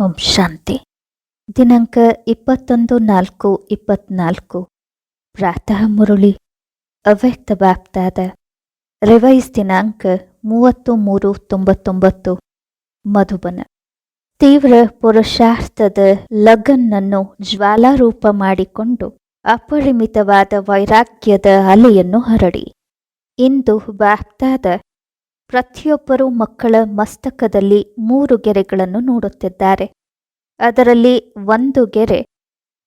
ಓಂ ಶಾಂತಿ. ದಿನಾಂಕ ಇಪ್ಪತ್ತೊಂದು ನಾಲ್ಕು ಇಪ್ಪತ್ನಾಲ್ಕು. ಪ್ರಾತಃ ಮುರುಳಿ. ಅವ್ಯಕ್ತ ಬಾಪ್ತಾದ. ರಿವೈಸ್ ದಿನಾಂಕ ಮೂವತ್ತು ಮೂರು ತೊಂಬತ್ತೊಂಬತ್ತು. ಮಧುಬನ. ತೀವ್ರ ಪುರುಷಾರ್ಥದ ಲಗನ್ನನ್ನು ಜ್ವಾಲಾರೂಪ ಮಾಡಿಕೊಂಡು ಅಪರಿಮಿತವಾದ ವೈರಾಗ್ಯದ ಅಲೆಯನ್ನು ಹರಡಿ. ಇಂದು ಬಾಪ್ತಾದ ಪ್ರತಿಯೊಬ್ಬರೂ ಮಕ್ಕಳ ಮಸ್ತಕದಲ್ಲಿ ಮೂರು ಗೆರೆಗಳನ್ನು ನೋಡುತ್ತಿದ್ದಾರೆ. ಅದರಲ್ಲಿ ಒಂದು ಗೆರೆ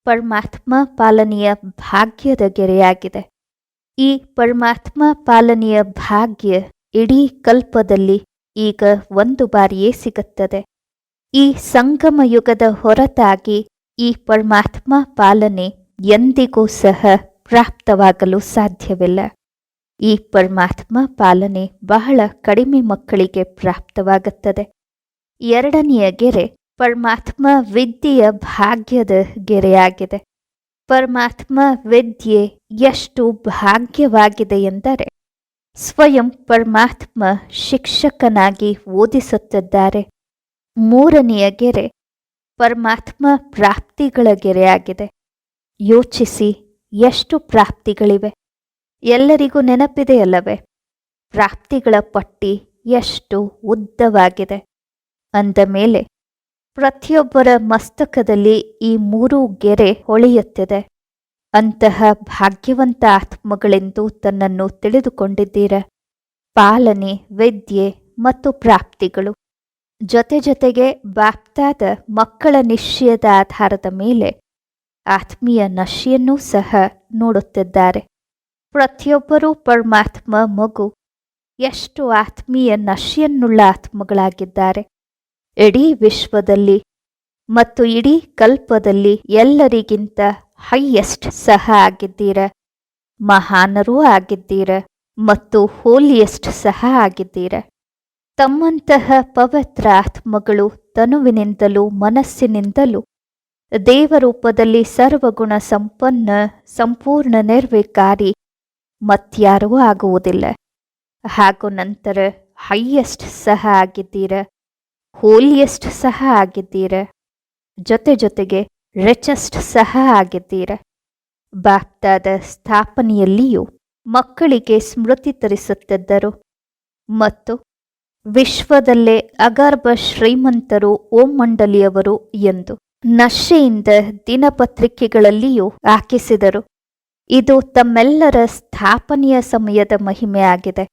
ಪರಮಾತ್ಮ ಪಾಲನೆಯ ಭಾಗ್ಯದ ಗೆರೆಯಾಗಿದೆ. ಈ ಪರಮಾತ್ಮ ಪಾಲನೆಯ ಭಾಗ್ಯ ಇಡೀ ಕಲ್ಪದಲ್ಲಿ ಈಗ ಒಂದು ಬಾರಿಯೇ ಸಿಗುತ್ತದೆ. ಈ ಸಂಗಮ ಯುಗದ ಹೊರತಾಗಿ ಈ ಪರಮಾತ್ಮ ಪಾಲನೆ ಎಂದಿಗೂ ಸಹ ಪ್ರಾಪ್ತವಾಗಲು ಸಾಧ್ಯವಿಲ್ಲ. ಈ ಪರಮಾತ್ಮ ಪಾಲನೆ ಬಹಳ ಕಡಿಮೆ ಮಕ್ಕಳಿಗೆ ಪ್ರಾಪ್ತವಾಗುತ್ತದೆ. ಎರಡನೆಯ ಗೆರೆ ಪರಮಾತ್ಮ ವಿದ್ಯೆಯ ಭಾಗ್ಯದ ಗೆರೆಯಾಗಿದೆ. ಪರಮಾತ್ಮ ವಿದ್ಯೆ ಎಷ್ಟು ಭಾಗ್ಯವಾಗಿದೆ ಎಂದರೆ, ಸ್ವಯಂ ಪರಮಾತ್ಮ ಶಿಕ್ಷಕನಾಗಿ ಓದಿಸುತ್ತಿದ್ದಾರೆ. ಮೂರನೆಯ ಗೆರೆ ಪರಮಾತ್ಮ ಪ್ರಾಪ್ತಿಗಳ ಗೆರೆಯಾಗಿದೆ. ಯೋಚಿಸಿ ಎಷ್ಟು ಪ್ರಾಪ್ತಿಗಳಿವೆ. ಎಲ್ಲರಿಗೂ ನೆನಪಿದೆಯಲ್ಲವೇ? ಪ್ರಾಪ್ತಿಗಳ ಪಟ್ಟಿ ಎಷ್ಟು ಉದ್ದವಾಗಿದೆ. ಅಂದ ಮೇಲೆ, ಪ್ರತಿಯೊಬ್ಬರ ಮಸ್ತಕದಲ್ಲಿ ಈ ಮೂರೂ ಗೆರೆ ಹೊಳೆಯುತ್ತಿದೆ. ಅಂತಹ ಭಾಗ್ಯವಂತ ಆತ್ಮಗಳೆಂದು ತನ್ನನ್ನು ತಿಳಿದುಕೊಂಡಿದ್ದೀರ. ಪಾಲನೆ, ವಿದ್ಯೆ ಮತ್ತು ಪ್ರಾಪ್ತಿಗಳು. ಜೊತೆ ಜೊತೆಗೆ ಬಾಪ್ತಾದ ಮಕ್ಕಳ ನಿಶ್ಚಯದ ಆಧಾರದ ಮೇಲೆ ಆತ್ಮೀಯ ನಶಿಯನ್ನೂ ಸಹ ನೋಡುತ್ತಿದ್ದಾರೆ. ಪ್ರತಿಯೊಬ್ಬರೂ ಪರಮಾತ್ಮ ಮಗು. ಎಷ್ಟು ಆತ್ಮೀಯ ನಶಿಯನ್ನುಳ್ಳ ಆತ್ಮಗಳಾಗಿದ್ದಾರೆ. ಇಡೀ ವಿಶ್ವದಲ್ಲಿ ಮತ್ತು ಇಡೀ ಕಲ್ಪದಲ್ಲಿ ಎಲ್ಲರಿಗಿಂತ ಹೈಯೆಸ್ಟ್ ಸಹ ಆಗಿದ್ದೀರ. ಮಹಾನರೂ ಆಗಿದ್ದೀರ ಮತ್ತು ಹೋಲಿಯೆಸ್ಟ್ ಸಹ ಆಗಿದ್ದೀರ. ತಮ್ಮಂತಹ ಪವಿತ್ರ ಆತ್ಮಗಳು ತನುವಿನಿಂದಲೂ ಮನಸ್ಸಿನಿಂದಲೂ ದೇವರೂಪದಲ್ಲಿ ಸರ್ವಗುಣ ಸಂಪನ್ನ, ಸಂಪೂರ್ಣ ನಿರ್ವಿಕಾರಿ ಮತ್ಯಾರೂ ಆಗುವುದಿಲ್ಲ. ಹಾಗೂ ನಂತರ ಹೈಯೆಸ್ಟ್ ಸಹ ಆಗಿದ್ದೀರ ಹೋಲಿಯೆಸ್ಟ್ ಸಹ ಆಗಿದ್ದೀರ, ಜೊತೆ ಜೊತೆಗೆ ರಿಚೆಸ್ಟ್ ಸಹ ಆಗಿದ್ದೀರ. ಬಾಪ್ತಾದ ಸ್ಥಾಪನೆಯಲ್ಲಿಯೂ ಮಕ್ಕಳಿಗೆ ಸ್ಮೃತಿ ತರಿಸುತ್ತಿದ್ದರು. ಮತ್ತು ವಿಶ್ವದಲ್ಲೇ ಅಗರ್ಭ ಶ್ರೀಮಂತರು ಓಂ ಮಂಡಲಿಯವರು ಎಂದು ನಶೆಯಿಂದ ದಿನಪತ್ರಿಕೆಗಳಲ್ಲಿಯೂ ಹಾಕಿಸಿದರು. ಇದು ತಮ್ಮೆಲ್ಲರ ಸ್ಥಾಪನೆಯ ಸಮಯದ ಮಹಿಮೆ ಆಗಿದೆ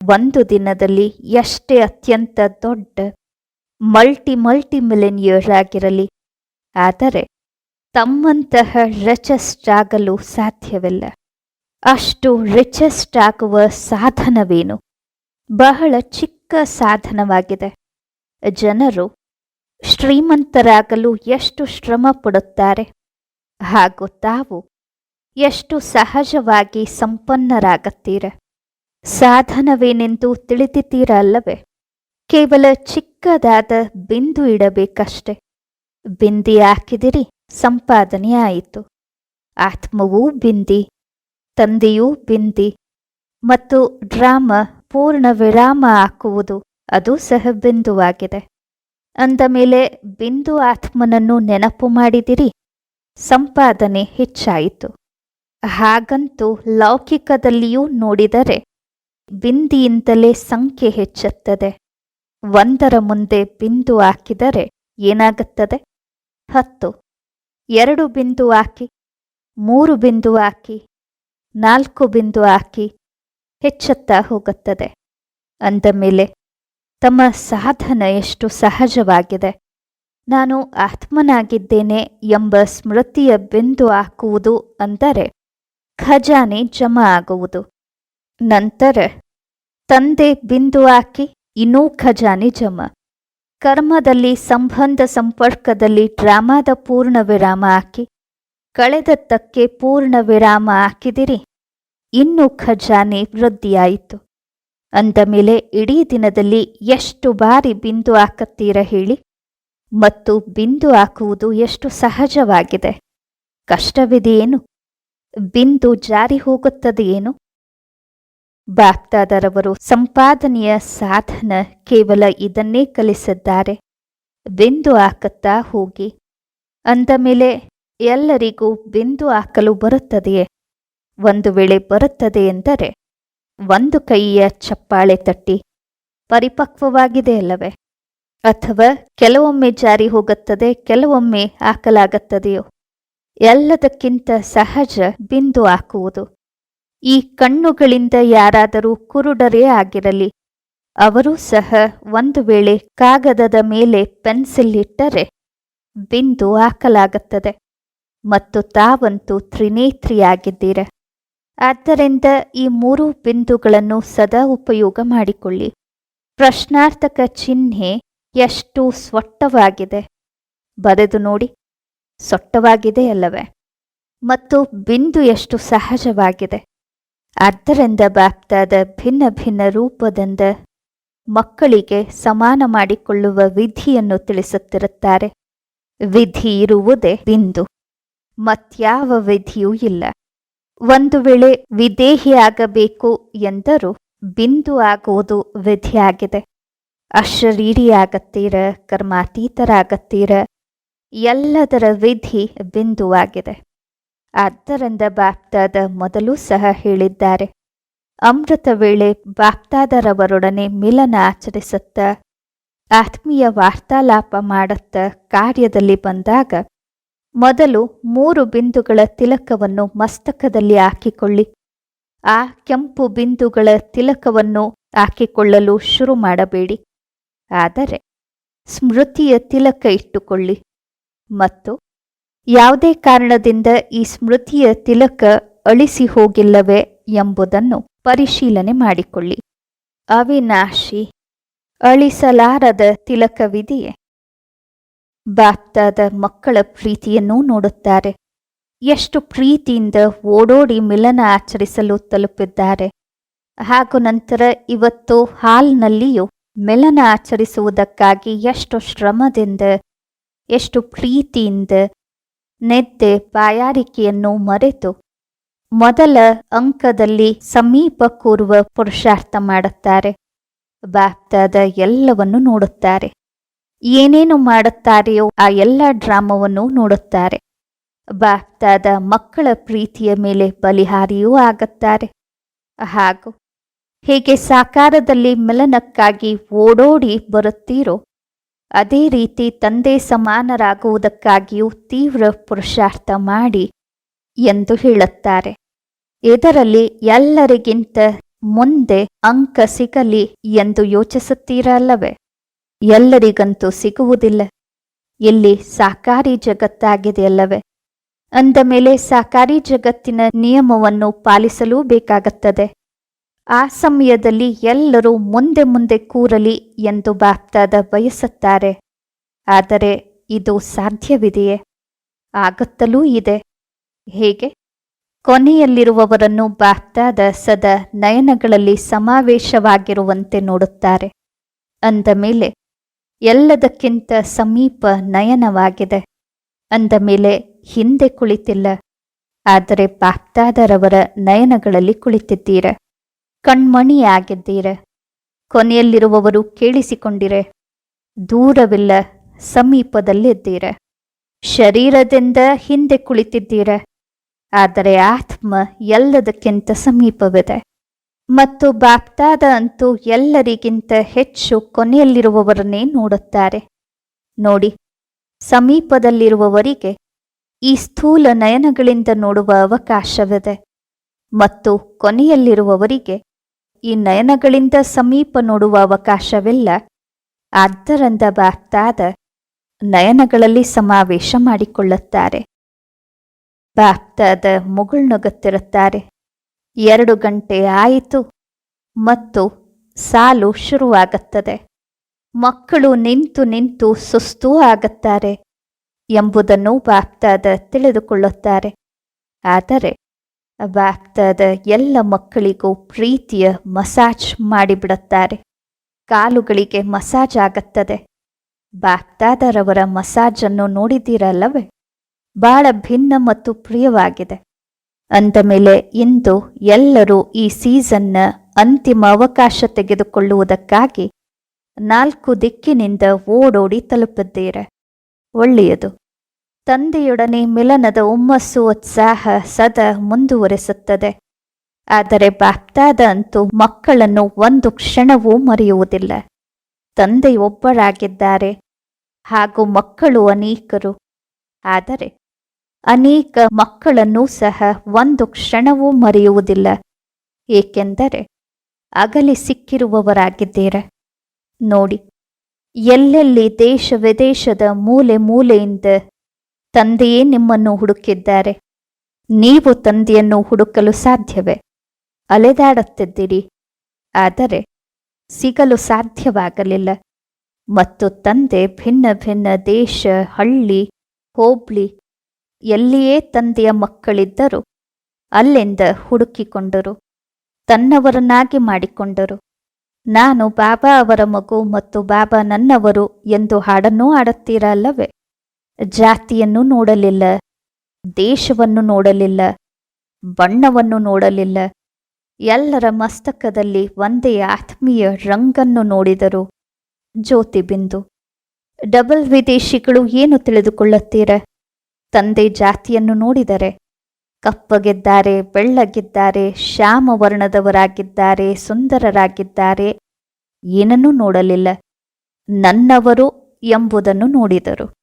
ಒಂದು ದಿನದಲ್ಲಿ ಎಷ್ಟೇ ಅತ್ಯಂತ ದೊಡ್ಡ ಮಲ್ಟಿ ಮಲ್ಟಿ ಮಿಲಿನಿಯರ್ ಆಗಿರಲಿ ಆದರೆ ತಮ್ಮಂತಹ ರಿಚೆಸ್ಟ್ ಆಗಲು ಸಾಧ್ಯವಿಲ್ಲ. ಅಷ್ಟು ರಿಚೆಸ್ಟ್ ಆಗುವ ಸಾಧನವೇನು? ಬಹಳ ಚಿಕ್ಕ ಸಾಧನವಾಗಿದೆ. ಜನರು ಶ್ರೀಮಂತರಾಗಲು ಎಷ್ಟು ಶ್ರಮ ಪಡುತ್ತಾರೆ? ಹಾಗೂ ತಾವು ಎಷ್ಟು ಸಹಜವಾಗಿ ಸಂಪನ್ನರಾಗತ್ತೀರ? ಸಾಧನವೇನೆಂದು ತಿಳಿದಿದ್ದೀರ ಅಲ್ಲವೇ ಕೇವಲ ಚಿಕ್ಕದಾದ ಬಿಂದು ಇಡಬೇಕಷ್ಟೆ. ಬಿಂದಿ ಹಾಕಿದಿರಿ, ಸಂಪಾದನೆ ಆಯಿತು. ಆತ್ಮವೂ ಬಿಂದಿ, ತಂದೆಯೂ ಬಿಂದಿ, ಮತ್ತು ಡ್ರಾಮ ಪೂರ್ಣ ವಿರಾಮ ಹಾಕುವುದು ಅದು ಸಹ ಬಿಂದುವಾಗಿದೆ. ಅಂದ ಮೇಲೆ ಬಿಂದು ಆತ್ಮನನ್ನು ನೆನಪು ಮಾಡಿದಿರಿ, ಸಂಪಾದನೆ ಹೆಚ್ಚಾಯಿತು. ಹಾಗಂತೂ ಲೌಕಿಕದಲ್ಲಿಯೂ ನೋಡಿದರೆ ಬಿಂದಿಯಿಂದಲೇ ಸಂಖ್ಯೆ ಹೆಚ್ಚುತ್ತದೆ. ಒಂದರ ಮುಂದೆ ಬಿಂದು ಹಾಕಿದರೆ ಏನಾಗುತ್ತದೆ? ಹತ್ತು. ಎರಡು ಬಿಂದು ಹಾಕಿ, ಮೂರು ಬಿಂದು ಹಾಕಿ, ನಾಲ್ಕು ಬಿಂದು ಹಾಕಿ ಹೆಚ್ಚುತ್ತಾ ಹೋಗುತ್ತದೆ. ಅಂದ ಮೇಲೆ, ತಮ್ಮ ಸಾಧನ ಎಷ್ಟು ಸಹಜವಾಗಿದೆ. ನಾನು ಆತ್ಮನಾಗಿದ್ದೇನೆ ಎಂಬ ಸ್ಮೃತಿಯ ಬಿಂದು ಹಾಕುವುದು ಅಂದರೆ ಖಜಾನೆ ಜಮಾ ಆಗುವುದು. ನಂತರ ತಂದೆ ಬಿಂದು ಹಾಕಿ ಇನ್ನೂ ಖಜಾನೆ ಜಮಾ. ಕರ್ಮದಲ್ಲಿ ಸಂಬಂಧ ಸಂಪರ್ಕದಲ್ಲಿ ಡ್ರಾಮಾದ ಪೂರ್ಣ ವಿರಾಮ ಹಾಕಿ, ಕಳೆದದ್ದಕ್ಕೆ ಪೂರ್ಣ ವಿರಾಮ ಹಾಕಿದಿರಿ. ಇನ್ನೂ ಖಜಾನೆ ವೃದ್ಧಿಯಾಯಿತು. ಅಂದ ಮೇಲೆ ಇಡೀ ದಿನದಲ್ಲಿ ಎಷ್ಟು ಬಾರಿ ಬಿಂದು ಹಾಕತ್ತೀರ ಹೇಳಿ. ಮತ್ತು ಬಿಂದು ಹಾಕುವುದು ಎಷ್ಟು ಸಹಜವಾಗಿದೆ. ಕಷ್ಟವಿದೆಯೇನು ಬಿಂದು ಜಾರಿ ಹೋಗುತ್ತದೆಯೇನು ಬಾಪ್ತಾದರವರು ಸಂಪಾದನೆಯ ಸಾಧನ ಕೇವಲ ಇದನ್ನೇ ಕಲಿಸಿದ್ದಾರೆ. ಬಿಂದು ಹಾಕುತ್ತಾ ಹೋಗಿ. ಅಂದ ಮೇಲೆ, ಎಲ್ಲರಿಗೂ ಬಿಂದು ಹಾಕಲು ಬರುತ್ತದೆಯೇ? ಒಂದು ವೇಳೆ ಬರುತ್ತದೆ ಎಂದರೆ, ಒಂದು ಕೈಯ ಚಪ್ಪಾಳೆ ತಟ್ಟಿ ಪರಿಪಕ್ವವಾಗಿದೆ ಅಲ್ಲವೇ? ಅಥವಾ ಕೆಲವೊಮ್ಮೆ ಜಾರಿ ಹೋಗುತ್ತದೆ, ಕೆಲವೊಮ್ಮೆ ಹಾಕಲಾಗುತ್ತದೆಯೋ? ಎಲ್ಲದಕ್ಕಿಂತ ಸಹಜ ಬಿಂದು ಹಾಕುವುದು. ಈ ಕಣ್ಣುಗಳಿಂದ ಯಾರಾದರೂ ಕುರುಡರೇ ಆಗಿರಲಿ, ಅವರೂ ಸಹ ಒಂದು ವೇಳೆ ಕಾಗದದ ಮೇಲೆ ಪೆನ್ಸಿಲ್ ಇಟ್ಟರೆ ಬಿಂದು ಹಾಕಲಾಗುತ್ತದೆ. ಮತ್ತು ತಾವಂತೂ ತ್ರಿನೇತ್ರಿಯಾಗಿದ್ದೀರ. ಆದ್ದರಿಂದ ಈ ಮೂರು ಬಿಂದುಗಳನ್ನು ಸದಾ ಉಪಯೋಗ ಮಾಡಿಕೊಳ್ಳಿ. ಪ್ರಶ್ನಾರ್ಥಕ ಚಿಹ್ನೆ ಎಷ್ಟು ಸ್ವಟ್ಟವಾಗಿದೆ. ಬರೆದು ನೋಡಿ. ಸೊಟ್ಟವಾಗಿದೆ ಅಲ್ಲವೇ? ಮತ್ತು ಬಿಂದು ಎಷ್ಟು ಸಹಜವಾಗಿದೆ? ಆದ್ದರಿಂದ ಬಾಪ್ತಾದ ಭಿನ್ನ ಭಿನ್ನ ರೂಪದಿಂದ ಮಕ್ಕಳಿಗೆ ಸಮಾನ ಮಾಡಿಕೊಳ್ಳುವ ವಿಧಿಯನ್ನು ತಿಳಿಸುತ್ತಿರುತ್ತಾರೆ. ವಿಧಿ ಇರುವುದೇ ಬಿಂದು. ಮತ್ಯಾವ ವಿಧಿಯೂ ಇಲ್ಲ. ಒಂದು ವೇಳೆ ವಿದೇಹಿಯಾಗಬೇಕು ಎಂದರೂ ಬಿಂದು ಆಗುವುದು ವಿಧಿಯಾಗಿದೆ. ಅಶರೀರಿಯಾಗತ್ತೀರ ಕರ್ಮಾತೀತರಾಗತ್ತೀರ ಎಲ್ಲದರ ವಿಧಿ ಬಿಂದುವಾಗಿದೆ. ಆದ್ದರಿಂದ ಬಾಪ್ತಾದ ಮೊದಲು ಸಹ ಹೇಳಿದ್ದಾರೆ, ಅಮೃತ ವೇಳೆ ಬಾಪ್ತಾದರವರೊಡನೆ ಮಿಲನ ಆಚರಿಸುತ್ತ, ಆತ್ಮೀಯ ವಾರ್ತಾಲಾಪ ಮಾಡುತ್ತ ಕಾರ್ಯದಲ್ಲಿ ಬಂದಾಗ, ಮೊದಲು ಮೂರು ಬಿಂದುಗಳ ತಿಲಕವನ್ನು ಮಸ್ತಕದಲ್ಲಿ ಹಾಕಿಕೊಳ್ಳಿ. ಆ ಕೆಂಪು ಬಿಂದುಗಳ ತಿಲಕವನ್ನು ಹಾಕಿಕೊಳ್ಳಲು ಶುರು ಮಾಡಬೇಡಿ. ಆದರೆ, ಸ್ಮೃತಿಯ ತಿಲಕ ಇಟ್ಟುಕೊಳ್ಳಿ. ಮತ್ತು ಯಾವುದೇ ಕಾರಣದಿಂದ ಈ ಸ್ಮೃತಿಯ ತಿಲಕ ಅಳಿಸಿ ಹೋಗಿಲ್ಲವೇ ಎಂಬುದನ್ನು ಪರಿಶೀಲನೆ ಮಾಡಿಕೊಳ್ಳಿ. ಅವಿನಾಶಿ, ಅಳಿಸಲಾರದ ತಿಲಕವಿದೆಯೇ? ಬಾಪ್ತಾದ ಮಕ್ಕಳ ಪ್ರೀತಿಯನ್ನೂ ನೋಡುತ್ತಾರೆ. ಎಷ್ಟು ಪ್ರೀತಿಯಿಂದ ಓಡೋಡಿ ಮಿಲನ ಆಚರಿಸಲು ತಲುಪಿದ್ದಾರೆ. ಹಾಗೂ ನಂತರ ಇವತ್ತು ಹಾಲ್ನಲ್ಲಿಯೂ ಮಿಲನ ಆಚರಿಸುವುದಕ್ಕಾಗಿ ಎಷ್ಟು ಶ್ರಮದಿಂದ ಎಷ್ಟು ಪ್ರೀತಿಯಿಂದ ನೆದ್ದೆ ಬಾಯಾರಿಕೆಯನ್ನು ಮರೆತು ಮೊದಲ ಅಂಕದಲ್ಲಿ ಸಮೀಪ ಕೂರುವ ಪುರುಷಾರ್ಥ ಮಾಡುತ್ತಾರೆ. ಬಾಪ್ತಾದ ಎಲ್ಲವನ್ನು ನೋಡುತ್ತಾರೆ. ಏನೇನು ಮಾಡುತ್ತಾರೆಯೋ ಆ ಎಲ್ಲ ಡ್ರಾಮವನ್ನು ನೋಡುತ್ತಾರೆ. ಬಾಪ್ತಾದ ಮಕ್ಕಳ ಪ್ರೀತಿಯ ಮೇಲೆ ಬಲಿಹಾರಿಯೂ ಆಗುತ್ತಾರೆ. ಹಾಗೂ ಹೇಗೆ ಸಾಕಾರದಲ್ಲಿ ಮಿಲನಕ್ಕಾಗಿ ಓಡೋಡಿ ಬರುತ್ತೀರೋ ಅದೇ ರೀತಿ ತಂದೆ ಸಮಾನರಾಗುವುದಕ್ಕಾಗಿಯೂ ತೀವ್ರ ಪುರುಷಾರ್ಥ ಮಾಡಿ ಎಂದು ಹೇಳುತ್ತಾರೆ. ಇದರಲ್ಲಿ ಎಲ್ಲರಿಗಿಂತ ಮುಂದೆ ಅಂಕ ಸಿಗಲಿ ಎಂದು ಯೋಚಿಸುತ್ತೀರಲ್ಲವೇ? ಎಲ್ಲರಿಗಂತೂ ಸಿಗುವುದಿಲ್ಲ. ಇಲ್ಲಿ ಸಾಕಾರಿ ಜಗತ್ತಾಗಿದೆಯಲ್ಲವೇ? ಅಂದ ಮೇಲೆ ಸಾಕಾರಿ ಜಗತ್ತಿನ ನಿಯಮವನ್ನು ಪಾಲಿಸಲೂ ಬೇಕಾಗುತ್ತದೆ. ಆ ಸಮಯದಲ್ಲಿ ಎಲ್ಲರೂ ಮುಂದೆ ಮುಂದೆ ಕೂರಲಿ ಎಂದು ಬಾಪ್ತಾದ ಬಯಸುತ್ತಾರೆ. ಆದರೆ ಇದು ಸಾಧ್ಯವಿದೆಯೇ? ಆಗುತ್ತಲೂ ಇದೆ. ಹೇಗೆ? ಕೊನೆಯಲ್ಲಿರುವವರನ್ನು ಬಾಪ್ತಾದ ಸದಾ ನಯನಗಳಲ್ಲಿ ಸಮಾವೇಶವಾಗಿರುವಂತೆ ನೋಡುತ್ತಾರೆ. ಅಂದ ಮೇಲೆ, ಎಲ್ಲದಕ್ಕಿಂತ ಸಮೀಪ ನಯನವಾಗಿದೆ. ಅಂದ ಮೇಲೆ, ಹಿಂದೆ ಕುಳಿತಿಲ್ಲ. ಆದರೆ ಬಾಪ್ತಾದರವರ ನಯನಗಳಲ್ಲಿ ಕುಳಿತಿದ್ದೀರ. ಕಣ್ಮಣಿಯಾಗಿದ್ದೀರ. ಕೊನೆಯಲ್ಲಿರುವವರು ಕೇಳಿಸಿಕೊಂಡಿರೆ, ದೂರವಿಲ್ಲ, ಸಮೀಪದಲ್ಲಿದ್ದೀರೆ. ಶರೀರದಿಂದ ಹಿಂದೆ ಕುಳಿತಿದ್ದೀರ, ಆದರೆ ಆತ್ಮ ಎಲ್ಲದಕ್ಕಿಂತ ಸಮೀಪವಿದೆ. ಮತ್ತು ಬಾಪ್ತಾದ ಅಂತೂ ಎಲ್ಲರಿಗಿಂತ ಹೆಚ್ಚು ಕೊನೆಯಲ್ಲಿರುವವರನ್ನೇ ನೋಡುತ್ತಾರೆ. ನೋಡಿ, ಸಮೀಪದಲ್ಲಿರುವವರಿಗೆ ಈ ಸ್ಥೂಲ ನಯನಗಳಿಂದ ನೋಡುವ ಅವಕಾಶವಿದೆ. ಮತ್ತು ಕೊನೆಯಲ್ಲಿರುವವರಿಗೆ ಈ ನಯನಗಳಿಂದ ಸಮೀಪ ನೋಡುವ ಅವಕಾಶವಿಲ್ಲ. ಆದ್ದರಿಂದ ಬಾಪ್ತಾದ ನಯನಗಳಲ್ಲಿ ಸಮಾವೇಶ ಮಾಡಿಕೊಳ್ಳುತ್ತಾರೆ. ಬಾಪ್ತಾದ ಮುಗುಳ್ನಗುತ್ತಿರುತ್ತಾರೆ ಎರಡು ಗಂಟೆ ಆಯಿತು ಮತ್ತು ಸಾಲು ಶುರುವಾಗುತ್ತದೆ. ಮಕ್ಕಳು ನಿಂತು ನಿಂತು ಸುಸ್ತೂ ಆಗುತ್ತಾರೆ ಎಂಬುದನ್ನು ಬಾಪ್ತಾದ ತಿಳಿದುಕೊಳ್ಳುತ್ತಾರೆ. ಆದರೆ ಬಾಪ್ತಾದ ಎಲ್ಲ ಮಕ್ಕಳಿಗೂ ಪ್ರೀತಿಯ ಮಸಾಜ್ ಮಾಡಿಬಿಡುತ್ತಾರೆ. ಕಾಲುಗಳಿಗೆ ಮಸಾಜ್ ಆಗುತ್ತದೆ. ಬಾಪ್ತಾದರವರ ಮಸಾಜನ್ನು ನೋಡಿದ್ದೀರಲ್ಲವೇ? ಬಹಳ ಭಿನ್ನ ಮತ್ತು ಪ್ರಿಯವಾಗಿದೆ. ಅಂದ ಮೇಲೆ ಇಂದು ಎಲ್ಲರೂ ಈ ಸೀಸನ್ನ ಅಂತಿಮ ಅವಕಾಶ ತೆಗೆದುಕೊಳ್ಳುವುದಕ್ಕಾಗಿ ನಾಲ್ಕು ದಿಕ್ಕಿನಿಂದ ಓಡೋಡಿ ತಲುಪಿದ್ದೀರ ಒಳ್ಳೆಯದು. ತಂದೆಯೊಡನೆ ಮಿಲನದ ಹುಮ್ಮಸ್ಸು ಉತ್ಸಾಹ ಸದಾ ಮುಂದುವರೆಸುತ್ತದೆ. ಆದರೆ ಬಾಪ್ತಾದ ಅಂತೂ ಮಕ್ಕಳನ್ನು ಒಂದು ಕ್ಷಣವೂ ಮರೆಯುವುದಿಲ್ಲ. ತಂದೆಯೊಬ್ಬರಾಗಿದ್ದಾರೆ ಹಾಗೂ ಮಕ್ಕಳು ಅನೇಕರು. ಆದರೆ ಅನೇಕ ಮಕ್ಕಳನ್ನು ಸಹ ಒಂದು ಕ್ಷಣವೂ ಮರೆಯುವುದಿಲ್ಲ. ಏಕೆಂದರೆ ಅಗಲಿ ಸಿಕ್ಕಿರುವವರಾಗಿದ್ದೀರ. ನೋಡಿ, ಎಲ್ಲೆಲ್ಲಿ ದೇಶ ವಿದೇಶದ ಮೂಲೆ ಮೂಲೆಯಿಂದ ತಂದೆಯೇ ನಿಮ್ಮನ್ನು ಹುಡುಕಿದ್ದಾರೆ. ನೀವು ತಂದೆಯನ್ನು ಹುಡುಕಲು ಸಾಧ್ಯವೇ? ಅಲೆದಾಡುತ್ತಿದ್ದೀರಿ. ಆದರೆ ಸಿಗಲು ಸಾಧ್ಯವಾಗಲಿಲ್ಲ. ಮತ್ತು ತಂದೆ ಭಿನ್ನ ಭಿನ್ನ ದೇಶ, ಹಳ್ಳಿ, ಹೋಬ್ಳಿ, ಎಲ್ಲಿಯೇ ತಂದೆಯ ಮಕ್ಕಳಿದ್ದರೂ ಅಲ್ಲಿಂದ ಹುಡುಕಿಕೊಂಡರು. ತನ್ನವರನ್ನಾಗಿ ಮಾಡಿಕೊಂಡರು. ನಾನು ಬಾಬಾ ಅವರ ಮಗು ಮತ್ತು ಬಾಬಾ ನನ್ನವರು ಎಂದು ಹಾಡನ್ನೂ ಆಡುತ್ತೀರಾ ಅಲ್ಲವೇ ಜಾತಿಯನ್ನು ನೋಡಲಿಲ್ಲ, ದೇಶವನ್ನು ನೋಡಲಿಲ್ಲ, ಬಣ್ಣವನ್ನು ನೋಡಲಿಲ್ಲ. ಎಲ್ಲರ ಮಸ್ತಕದಲ್ಲಿ ಒಂದೇ ಆತ್ಮೀಯ ರಂಗನ್ನು ನೋಡಿದರು. ಜ್ಯೋತಿಬಿಂದು ಡಬಲ್ ವಿದೇಶಿಗಳು ಏನು ತಿಳಿದುಕೊಳ್ಳುತ್ತೀರ? ತಂದೆ ಜಾತಿಯನ್ನು ನೋಡಿದರೆ, ಕಪ್ಪಗಿದ್ದಾರೆ, ಬೆಳ್ಳಗಿದ್ದಾರೆ ಶ್ಯಾಮ ವರ್ಣದವರಾಗಿದ್ದಾರೆ ಸುಂದರರಾಗಿದ್ದಾರೆ, ಏನನ್ನೂ ನೋಡಲಿಲ್ಲ. ನನ್ನವರು ಎಂಬುದನ್ನು ನೋಡಿದರು.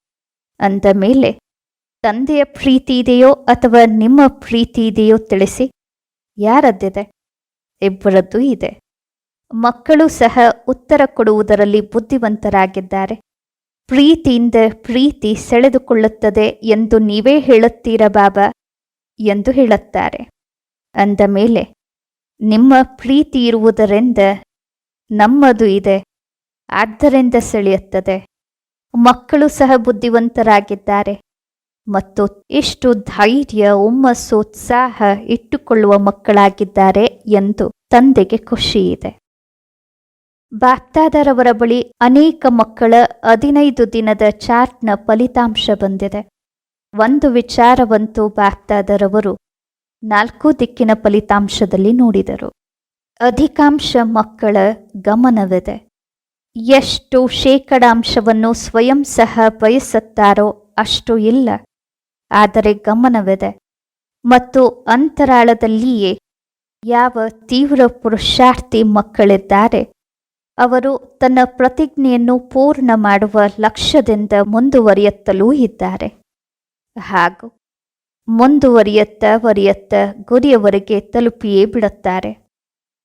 ಅಂದ ಮೇಲೆ, ತಂದೆಯ ಪ್ರೀತಿ ಇದೆಯೋ ಅಥವಾ ನಿಮ್ಮ ಪ್ರೀತಿ ಇದೆಯೋ ತಿಳಿಸಿ. ಯಾರದ್ದಿದೆ? ಇಬ್ಬರದ್ದು ಇದೆ. ಮಕ್ಕಳು ಸಹ ಉತ್ತರ ಕೊಡುವುದರಲ್ಲಿ ಬುದ್ಧಿವಂತರಾಗಿದ್ದಾರೆ. ಪ್ರೀತಿಯಿಂದ ಪ್ರೀತಿ ಸೆಳೆದುಕೊಳ್ಳುತ್ತದೆ ಎಂದು ನೀವೇ ಹೇಳುತ್ತೀರ ಬಾಬಾ? ಎಂದು ಹೇಳುತ್ತಾರೆ. ಅಂದ ಮೇಲೆ, ನಿಮ್ಮ ಪ್ರೀತಿ ಇರುವುದರಿಂದ ನಮ್ಮದು ಇದೆ. ಆದ್ದರಿಂದ ಸೆಳೆಯುತ್ತದೆ. ಮಕ್ಕಳು ಸಹ ಬುದ್ಧಿವಂತರಾಗಿದ್ದಾರೆ. ಮತ್ತು ಎಷ್ಟು ಧೈರ್ಯ, ಹುಮ್ಮಸ್ಸು, ಉತ್ಸಾಹ ಇಟ್ಟುಕೊಳ್ಳುವ ಮಕ್ಕಳಾಗಿದ್ದಾರೆ ಎಂದು ತಂದೆಗೆ ಖುಷಿಯಿದೆ. ಬಾಪ್ತಾದರವರ ಬಳಿ ಅನೇಕ ಮಕ್ಕಳ ಹದಿನೈದು ದಿನದ ಚಾರ್ಟ್ನ ಫಲಿತಾಂಶ ಬಂದಿದೆ. ಒಂದು ವಿಚಾರವಂತೂ ಬಾಪ್ತಾದರವರು ನಾಲ್ಕು ದಿಕ್ಕಿನ ಫಲಿತಾಂಶದಲ್ಲಿ ನೋಡಿದರು. ಅಧಿಕಾಂಶ ಮಕ್ಕಳ ಗಮನವಿದೆ. ಎಷ್ಟು ಶೇಕಡಾಂಶವನ್ನು ಸ್ವಯಂ ಸಹ ಬಯಸುತ್ತಾರೋ ಅಷ್ಟು ಇಲ್ಲ. ಆದರೆ ಗಮನವಿದೆ. ಮತ್ತು ಅಂತರಾಳದಲ್ಲಿಯೇ ಯಾವ ತೀವ್ರ ಪುರುಷಾರ್ಥಿ ಮಕ್ಕಳಿದ್ದಾರೆ, ಅವರು ತನ್ನ ಪ್ರತಿಜ್ಞೆಯನ್ನು ಪೂರ್ಣ ಮಾಡುವ ಲಕ್ಷ್ಯದಿಂದ ಮುಂದುವರಿಯುತ್ತಲೂ ಇದ್ದಾರೆ. ಹಾಗೂ ಮುಂದುವರಿಯುತ್ತ, ವರಿಯತ್ತ, ಗುರಿಯವರೆಗೆ ತಲುಪಿಯೇ ಬಿಡುತ್ತಾರೆ.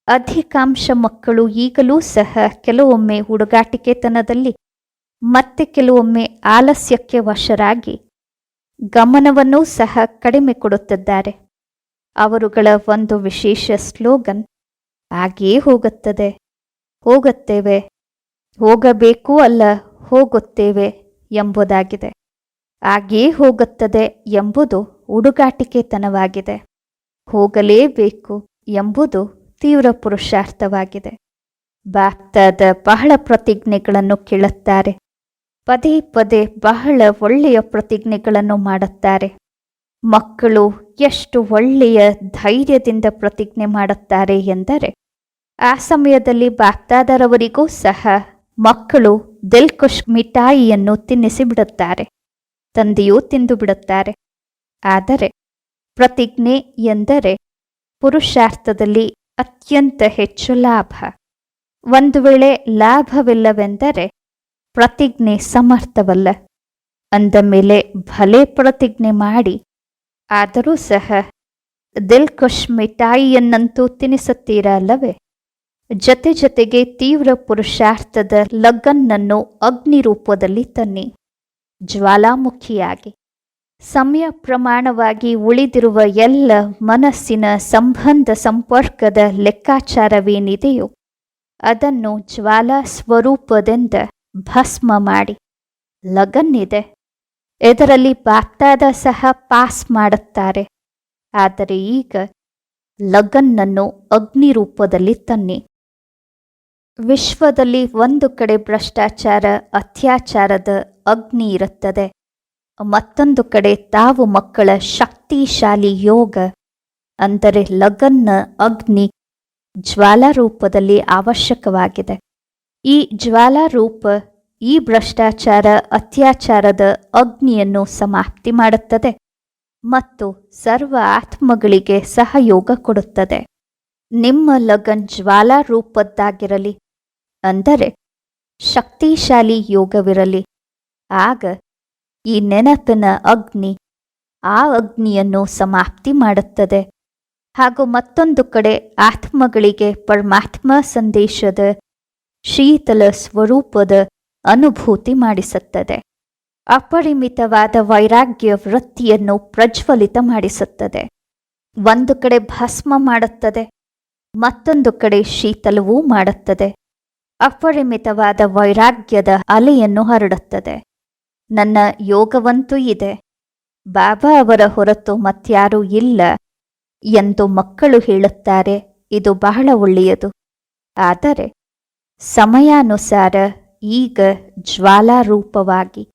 ಅಧಿಕಾಂಶ ಮಕ್ಕಳು ಈಗಲೂ ಸಹ ಕೆಲವೊಮ್ಮೆ ಹುಡುಗಾಟಿಕೆತನದಲ್ಲಿ, ಮತ್ತೆ ಕೆಲವೊಮ್ಮೆ ಆಲಸ್ಯಕ್ಕೆ ವಶರಾಗಿ ಗಮನವನ್ನೂ ಸಹ ಕಡಿಮೆ ಕೊಡುತ್ತಿದ್ದಾರೆ. ಅವರುಗಳ ಒಂದು ವಿಶೇಷ ಸ್ಲೋಗನ್, ಹಾಗೇ ಹೋಗುತ್ತದೆ. ಹೋಗುತ್ತೇವೆ. ಹೋಗಬೇಕು ಅಲ್ಲ, ಹೋಗುತ್ತೇವೆ ಎಂಬುದಾಗಿದೆ. ಹಾಗೇ ಹೋಗುತ್ತದೆ ಎಂಬುದು ಹುಡುಗಾಟಿಕೆತನವಾಗಿದೆ. ಹೋಗಲೇಬೇಕು ಎಂಬುದು ತೀವ್ರ ಪುರುಷಾರ್ಥವಾಗಿದೆ. ಬಾಕ್ತಾದ ಬಹಳ ಪ್ರತಿಜ್ಞೆಗಳನ್ನು ಕೇಳುತ್ತಾರೆ. ಪದೇ ಪದೇ ಬಹಳ ಒಳ್ಳೆಯ ಪ್ರತಿಜ್ಞೆಗಳನ್ನು ಮಾಡುತ್ತಾರೆ. ಮಕ್ಕಳು ಎಷ್ಟು ಒಳ್ಳೆಯ ಧೈರ್ಯದಿಂದ ಪ್ರತಿಜ್ಞೆ ಮಾಡುತ್ತಾರೆ ಎಂದರೆ, ಆ ಸಮಯದಲ್ಲಿ ಬಾಗ್ದಾದರವರಿಗೂ ಸಹ ಮಕ್ಕಳು ದಿಲ್ಕುಶ್ ಮಿಠಾಯಿಯನ್ನು ತಿನ್ನಿಸಿ ಬಿಡುತ್ತಾರೆ. ತಂದೆಯೂ ತಿಂದು ಬಿಡುತ್ತಾರೆ. ಆದರೆ, ಪ್ರತಿಜ್ಞೆ ಎಂದರೆ ಪುರುಷಾರ್ಥದಲ್ಲಿ ಅತ್ಯಂತ ಹೆಚ್ಚು ಲಾಭ. ಒಂದು ವೇಳೆ ಲಾಭವಿಲ್ಲವೆಂದರೆ ಪ್ರತಿಜ್ಞೆ ಸಮರ್ಥವಲ್ಲ. ಅಂದ ಮೇಲೆ ಭಲೆ ಪ್ರತಿಜ್ಞೆ ಮಾಡಿ, ಆದರೂ ಸಹ ದಿಲ್ಕುಶ್ ಮಿಠಾಯಿಯನ್ನಂತೂ ತಿನ್ನಿಸುತ್ತೀರಾ ಅಲ್ಲವೇ? ಜೊತೆ ಜೊತೆಗೆ ತೀವ್ರ ಪುರುಷಾರ್ಥದ ಲಗನ್ನನ್ನು ಅಗ್ನಿ ರೂಪದಲ್ಲಿ ತನ್ನಿ. ಜ್ವಾಲಾಮುಖಿಯಾಗಿ. ಸಮಯ ಪ್ರಮಾಣವಾಗಿ ಉಳಿದಿರುವ ಎಲ್ಲ ಮನಸ್ಸಿನ ಸಂಬಂಧ ಸಂಪರ್ಕದ ಲೆಕ್ಕಾಚಾರವೇನಿದೆಯೋ ಅದನ್ನು ಜ್ವಾಲಾ ಸ್ವರೂಪದಿಂದ ಭಸ್ಮ ಮಾಡಿ. ಲಗನ್ನಿದೆ. ಇದರಲ್ಲಿ ಬಾಕ್ತಾದ ಸಹ ಪಾಸ್ ಮಾಡುತ್ತಾರೆ. ಆದರೆ ಈಗ ಲಗನ್ನನ್ನು ಅಗ್ನಿ ರೂಪದಲ್ಲಿ ತನ್ನಿ. ವಿಶ್ವದಲ್ಲಿ ಒಂದು ಕಡೆ ಭ್ರಷ್ಟಾಚಾರ, ಅತ್ಯಾಚಾರದ ಅಗ್ನಿ ಇರುತ್ತದೆ. ಮತ್ತೊಂದು ಕಡೆ ತಾವು ಮಕ್ಕಳ ಶಕ್ತಿಶಾಲಿ ಯೋಗ, ಅಂದರೆ ಲಗನ್ನ ಅಗ್ನಿ ಜ್ವಾಲಾರೂಪದಲ್ಲಿ ಅವಶ್ಯಕವಾಗಿದೆ. ಈ ಜ್ವಾಲಾರೂಪ ಈ ಭ್ರಷ್ಟಾಚಾರ ಅತ್ಯಾಚಾರದ ಅಗ್ನಿಯನ್ನು ಸಮಾಪ್ತಿ ಮಾಡುತ್ತದೆ ಮತ್ತು ಸರ್ವ ಆತ್ಮಗಳಿಗೆ ಸಹಯೋಗ ಕೊಡುತ್ತದೆ. ನಿಮ್ಮ ಲಗನ್ ಜ್ವಾಲಾರೂಪದ್ದಾಗಿರಲಿ, ಅಂದರೆ ಶಕ್ತಿಶಾಲಿ ಯೋಗವಿರಲಿ, ಆಗ ಈ ನೆನಪಿನ ಅಗ್ನಿ ಆ ಅಗ್ನಿಯನ್ನು ಸಮಾಪ್ತಿ ಮಾಡುತ್ತದೆ. ಹಾಗೂ ಮತ್ತೊಂದು ಕಡೆ ಆತ್ಮಗಳಿಗೆ ಪರಮಾತ್ಮ ಸಂದೇಶದ ಶೀತಲ ಸ್ವರೂಪದ ಅನುಭೂತಿ ಮಾಡಿಸುತ್ತದೆ. ಅಪರಿಮಿತವಾದ ವೈರಾಗ್ಯ ವೃತ್ತಿಯನ್ನು ಪ್ರಜ್ವಲಿತ ಮಾಡಿಸುತ್ತದೆ. ಒಂದು ಕಡೆ ಭಸ್ಮ ಮಾಡುತ್ತದೆ, ಮತ್ತೊಂದು ಕಡೆ ಶೀತಲವೂ ಮಾಡುತ್ತದೆ. ಅಪರಿಮಿತವಾದ ವೈರಾಗ್ಯದ ಅಲೆಯನ್ನು ಹರಡುತ್ತದೆ. ನನ್ನ ಯೋಗವಂತೂ ಇದೆ. ಬಾಬಾ ಅವರ ಹೊರತು ಮತ್ಯಾರೂ ಇಲ್ಲ ಎಂದು ಮಕ್ಕಳು ಹೇಳುತ್ತಾರೆ, ಇದು ಬಹಳ ಒಳ್ಳೆಯದು. ಆದರೆ ಸಮಯಾನುಸಾರ ಈಗ ಜ್ವಾಲಾರೂಪವಾಗಿ,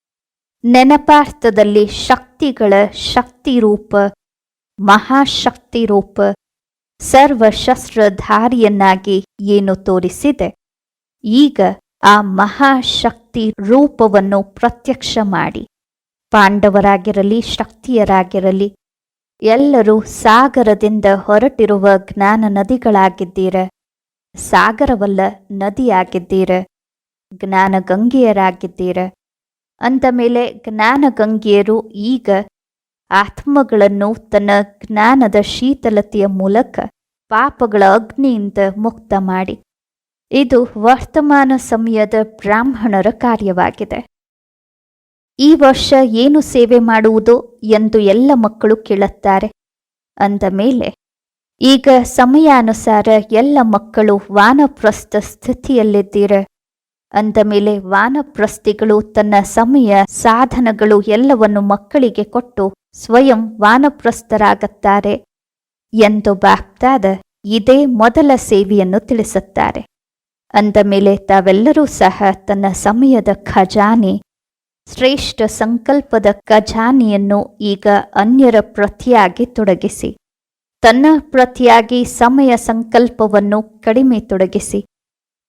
ನೆನಪಾರ್ಥದಲ್ಲಿ ಶಕ್ತಿಗಳ ಶಕ್ತಿರೂಪ ಮಹಾಶಕ್ತಿ ರೂಪ ಸರ್ವಶಸ್ತ್ರಧಾರಿಯನ್ನಾಗಿ ಏನು ತೋರಿಸಿದೆ. ಈಗ ಆ ಮಹಾಶಕ್ತಿ ರೂಪವನ್ನು ಪ್ರತ್ಯಕ್ಷ ಮಾಡಿ. ಪಾಂಡವರಾಗಿರಲಿ, ಶಕ್ತಿಯರಾಗಿರಲಿ, ಎಲ್ಲರೂ ಸಾಗರದಿಂದ ಹೊರಟಿರುವ ಜ್ಞಾನ ನದಿಗಳಾಗಿದ್ದೀರ. ಸಾಗರವಲ್ಲ, ನದಿಯಾಗಿದ್ದೀರ. ಜ್ಞಾನ ಗಂಗೆಯರಾಗಿದ್ದೀರ ಅಂದ ಮೇಲೆ ಜ್ಞಾನ ಗಂಗೆಯರು ಈಗ ಆತ್ಮಗಳನ್ನು ತನ್ನ ಜ್ಞಾನದ ಶೀತಲತೆಯ ಮೂಲಕ ಪಾಪಗಳ ಅಗ್ನಿಯಿಂದ ಮುಕ್ತ ಮಾಡಿ ಇದು ವರ್ತಮಾನ ಸಮಯದ ಬ್ರಾಹ್ಮಣರ ಕಾರ್ಯವಾಗಿದೆ. ಈ ವರ್ಷ ಏನು ಸೇವೆ ಮಾಡುವುದು ಎಂದು ಎಲ್ಲ ಮಕ್ಕಳು ಕೇಳುತ್ತಾರೆ. ಅಂದ ಮೇಲೆ, ಈಗ ಸಮಯಾನುಸಾರ ಎಲ್ಲ ಮಕ್ಕಳು ವಾನಪ್ರಸ್ಥ ಸ್ಥಿತಿಯಲ್ಲಿದ್ದೀರ. ಅಂದ ಮೇಲೆ ವಾನಪ್ರಸ್ಥಿಗಳು ತನ್ನ ಸಮಯ, ಸಾಧನಗಳು ಎಲ್ಲವನ್ನು ಮಕ್ಕಳಿಗೆ ಕೊಟ್ಟು ಸ್ವಯಂ ವಾನಪ್ರಸ್ಥರಾಗುತ್ತಾರೆ ಎಂದು ಬಾಪ್ತಾದ ಇದೇ ಮೊದಲ ಸೇವೆಯನ್ನು ತಿಳಿಸುತ್ತಾರೆ. ಅಂದ ಮೇಲೆ ತಾವೆಲ್ಲರೂ ಸಹ ತನ್ನ ಸಮಯದ ಖಜಾನೆ, ಶ್ರೇಷ್ಠ ಸಂಕಲ್ಪದ ಖಜಾನೆಯನ್ನು ಈಗ ಅನ್ಯರ ಪ್ರತಿಯಾಗಿ ತೊಡಗಿಸಿ. ತನ್ನ ಪ್ರತಿಯಾಗಿ ಸಮಯ ಸಂಕಲ್ಪವನ್ನು ಕಡಿಮೆ ತೊಡಗಿಸಿ.